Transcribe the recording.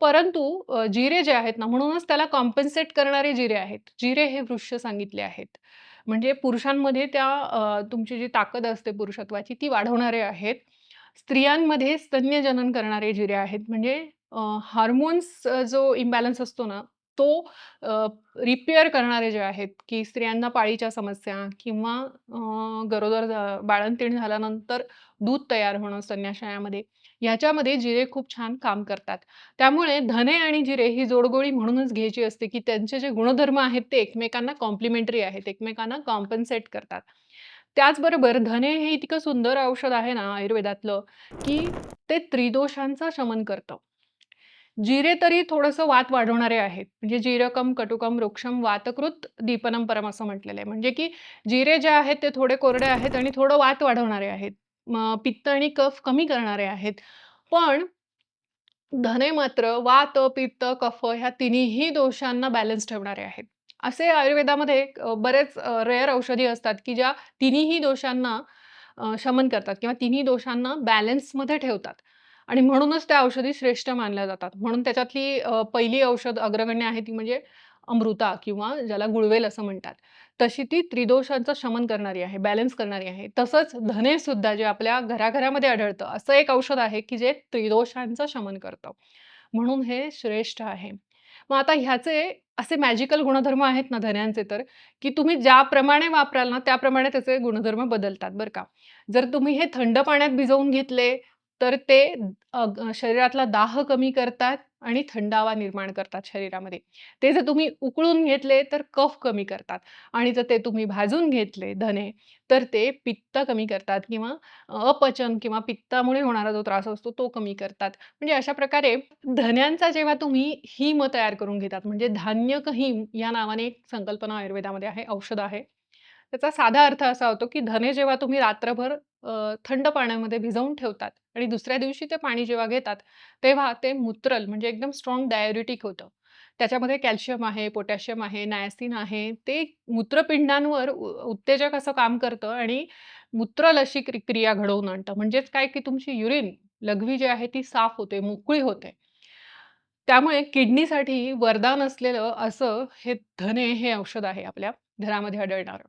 परंतु जिरे जे आहेत ना, म्हणूनच त्याला कॉम्पेन्सेट करणारे जिरे आहेत. जिरे हे वृक्ष सांगितले आहेत. म्हणजे पुरुषांमध्ये त्या तुमची जी ताकद असते पुरुषत्वाची ती वाढवणारे आहेत. स्त्रियांमध्ये स्तन्यजनन करणारे जिरे आहेत. म्हणजे हार्मोन्स जो इम्बॅलन्स असतो ना, तो रिपेअर करणारे जे आहेत, की स्त्रियांना पाळीच्या समस्या किंवा गरोदर झा बाळंतीण झाल्यानंतर दूध तयार होणं स्तन्याशयामध्ये, ह्याच्यामध्ये जिरे खूप छान काम करतात. त्यामुळे धने आणि जिरे ही जोडगोळी म्हणूनच घ्यायची असते, की त्यांचे जे गुणधर्म आहेत ते एकमेकांना कॉम्प्लिमेंटरी आहेत. एकमेकांना कॉम्पन्सेट करतात. त्याचबरोबर धने हे इतकं सुंदर औषध आहे ना आयुर्वेदातलं, की ते त्रिदोषांचं शमन करतं. जिरे तरी थोडंसं वात वाढवणारे आहेत. म्हणजे जिरकम कटुकम रुक्षम वातकृत दीपनम परम असं म्हटलेलं आहे. म्हणजे की जिरे जे आहेत ते थोडे कोरडे आहेत आणि थोडं वात वाढवणारे आहेत. पित्त आणि कफ कमी करणारे आहेत. पण धने मात्र वात, पित्त, कफ ह्या तिन्ही दोषांना बॅलन्स ठेवणारे आहेत. असे आयुर्वेदामध्ये बरेच रेअर औषधी असतात, की ज्या तिन्हीही दोषांना शमन करतात किंवा तिन्ही दोषांना बॅलन्समध्ये ठेवतात आणि म्हणूनच त्या औषधी श्रेष्ठ मानल्या जातात. म्हणून त्याच्यातली पहिली औषध अग्रगण्य आहे ती म्हणजे अमृता किंवा ज्याला गुळवेल असं म्हणतात. तशी ती त्रिदोषांचं शमन करणारी आहे, बॅलन्स करणारी आहे. तसंच धने सुद्धा जे आपल्या घराघरामध्ये आढळतं, असं एक औषध आहे, की जे त्रिदोषांचं शमन करतं. म्हणून हे श्रेष्ठ आहे. मग आता ह्याचे असे मॅजिकल गुणधर्म आहेत ना धन्यांचे तर, की तुम्ही ज्याप्रमाणे वापराल ना, त्याप्रमाणे त्याचे गुणधर्म बदलतात बरं का. जर तुम्ही हे थंड पाण्यात भिजवून घेतले, तर ते शरीरातला दाह कमी करतात आणि थंडावा निर्माण करतात शरीरामध्ये. ते जर तुम्ही उकळून घेतले, तर कफ कमी करतात आणि जर ते तुम्ही भाजून घेतले धने, तर ते पित्त कमी करतात किंवा अपचन किंवा पित्तामुळे होणारा जो त्रास असतो तो कमी करतात. म्हणजे अशा प्रकारे धन्यांचा जेव्हा तुम्ही हिम तयार करून घेतात, म्हणजे धान्यक हिम या नावाने एक संकल्पना आयुर्वेदामध्ये आहे, औषध आहे. त्याचा साधा अर्थ असा होतो, की धने जेव्हा तुम्ही रात्रभर थंड पाण्यामध्ये भिजवून ठेवतात आणि दुसऱ्या दिवशी ते पाणी जेव्हा घेतात, तेव्हा ते मूत्रल म्हणजे एकदम स्ट्रॉंग डायुरेटिक होतं. त्याच्यामध्ये कॅल्शियम आहे, पोटॅशियम आहे, नायसिन आहे. ते मूत्रपिंडांवर उत्तेजक असं काम करतं आणि मूत्रल अशी क्रिया घडवून आणतं. म्हणजेच काय, की तुमची युरिन लघवी जी आहे ती साफ होते, मोकळी होते. त्यामुळे किडनीसाठी वरदान असलेलं असं हे धने हे औषध आहे आपल्या घरामध्ये आढळणारं.